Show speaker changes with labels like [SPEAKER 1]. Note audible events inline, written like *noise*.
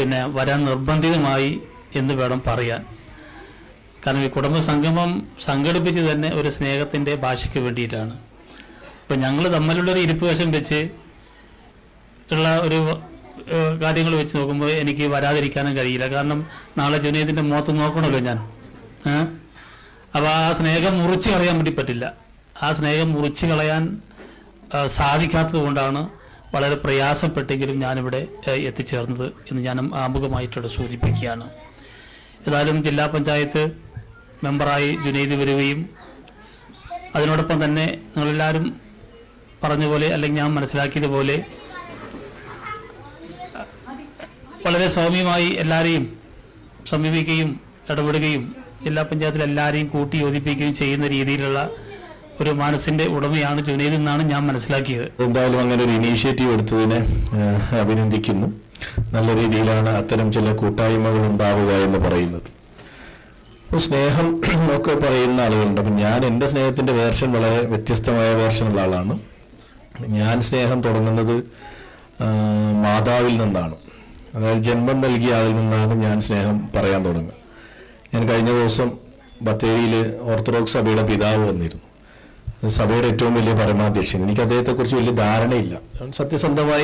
[SPEAKER 1] പിന്നെ വരാൻ നിർബന്ധിതമായി എന്ന് വേണം പറയാൻ. കാരണം ഈ കുടുംബ സംഗമം സംഘടിപ്പിച്ച് തന്നെ ഒരു സ്നേഹത്തിന്റെ ഭാഷയ്ക്ക് വേണ്ടിയിട്ടാണ്. അപ്പം ഞങ്ങൾ തമ്മിലുള്ള ഒരു ഇരിപ്പ് വശം വെച്ച് ഉള്ള ഒരു കാര്യങ്ങൾ വെച്ച് നോക്കുമ്പോൾ എനിക്ക് വരാതിരിക്കാനും കഴിയില്ല. കാരണം നാളെ ജുനൈദിന്റെ മുഖത്ത് നോക്കണമല്ലോ ഞാൻ. അപ്പോൾ ആ സ്നേഹം മുറിച്ച് കളയാൻ വേണ്ടി പറ്റില്ല. ആ സ്നേഹം മുറിച്ച് കളയാൻ സാധിക്കാത്തത് കൊണ്ടാണ് വളരെ പ്രയാസപ്പെട്ടെങ്കിലും ഞാനിവിടെ എത്തിച്ചേർന്നത് എന്ന് ഞാൻ ആമുഖമായിട്ടിവിടെ സൂചിപ്പിക്കുകയാണ്. ഏതായാലും ജില്ലാ പഞ്ചായത്ത് മെമ്പറായി ജുനൈദ് വരികയും അതിനോടൊപ്പം തന്നെ നിങ്ങളെല്ലാവരും പറഞ്ഞ പോലെ അല്ലെങ്കിൽ ഞാൻ മനസ്സിലാക്കിയതുപോലെ വളരെ സൗമ്യമായി എല്ലാവരെയും സമീപിക്കുകയും ഇടപെടുകയും ജില്ലാ പഞ്ചായത്തിൽ എല്ലാവരെയും കൂട്ടി യോജിപ്പിക്കുകയും ചെയ്യുന്ന രീതിയിലുള്ള ഒരു മനസ്സിന്റെ ഉടമയാണ് ജുനൈദ് എന്നാണ് ഞാൻ മനസ്സിലാക്കിയത്.
[SPEAKER 2] എന്തായാലും അങ്ങനെ ഒരു ഇനീഷ്യേറ്റീവ് എടുത്തതിനെ അഭിനന്ദിക്കുന്നു. നല്ല രീതിയിലാണ് അത്തരം ചില കൂട്ടായ്മകൾ ഉണ്ടാവുക എന്ന് പറയുന്നത്. സ്നേഹം *clears throat* ഒക്കെ പറയുന്ന ആളുകളുണ്ട്. അപ്പം ഞാൻ എന്റെ സ്നേഹത്തിന്റെ വേർഷൻ വളരെ വ്യത്യസ്തമായ വേർഷനുള്ള ആളാണ്. ഞാൻ സ്നേഹം തുടങ്ങുന്നത് മാതാവിൽ നിന്നാണ്. അതായത് ജന്മം നൽകിയ ആളിൽ നിന്നാണ് ഞാൻ സ്നേഹം പറയാൻ തുടങ്ങുക. ഞാൻ കഴിഞ്ഞ ദിവസം ബത്തേരിയിൽ ഓർത്തഡോക്സ് സഭയുടെ പിതാവ് വന്നിരുന്നു. സഭയുടെ ഏറ്റവും വലിയ പരമാധ്യക്ഷൻ. എനിക്ക് അദ്ദേഹത്തെക്കുറിച്ച് വലിയ ധാരണയില്ല. സത്യസന്ധമായി